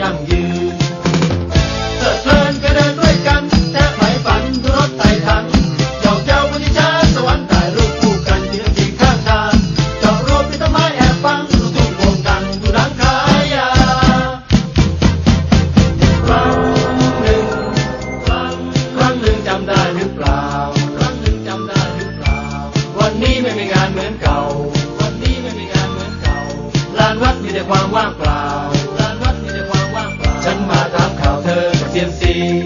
ยั่งยืนเติดเพลินก็เดินด้วยกัน แทบไหลฝันรถไต่ทันหยอกเย้าบนที่ช้าสวรรค์ถ่รูปคู่กันยืนจริงข้างทางจอดรถพิตาไม้แอบฟังลูกทุ่งงดังดูร้ขายยาครั้งหนึ่งครั้งครั้งหนึ่งจำได้หรือเปล่า ครั้งหนึ่งจำได้หรือเปล่า วันนี้ไม่มีงานเหมือนเก่า วันนี้ไม่มีงานเหมือนเก่าลานวัดมีแต่ความว่างเปล่า CMC.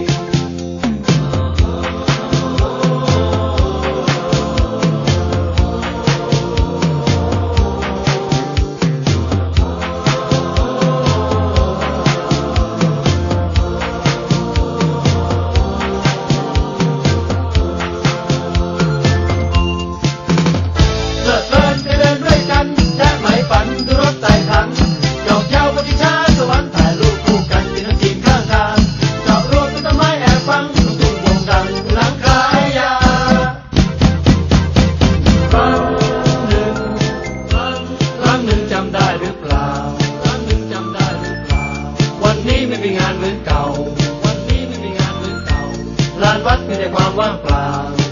Parce que des guanguans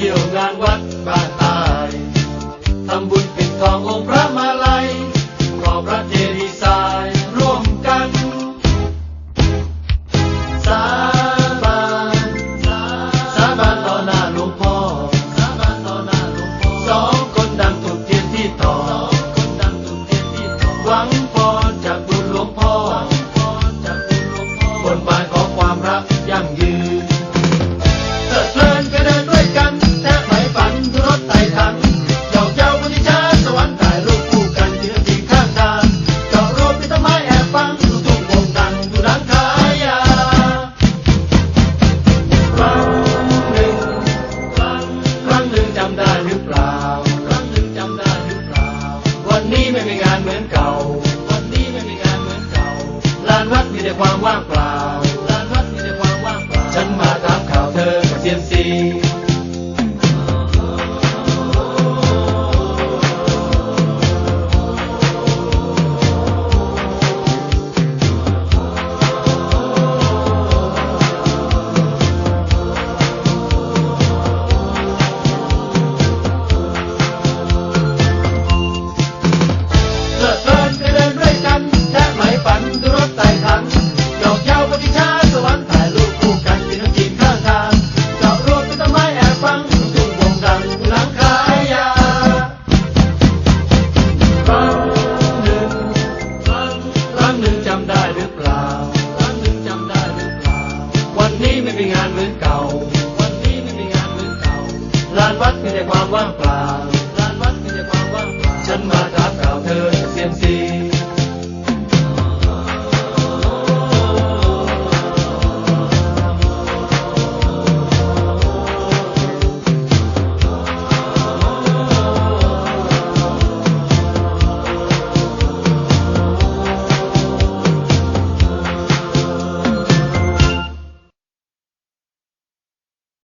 เที่ยวงานวัดบ้านตายทำบุญปิดทอง ไม่มีงานเหมือนเก่า วันนี้ไม่มีงานเหมือนเก่า ลานวัดมีแต่ความว่างเปล่า ลานวัดมีแต่ความว่างเปล่า ฉันมาถามข่าวเธอเซียมซี agua.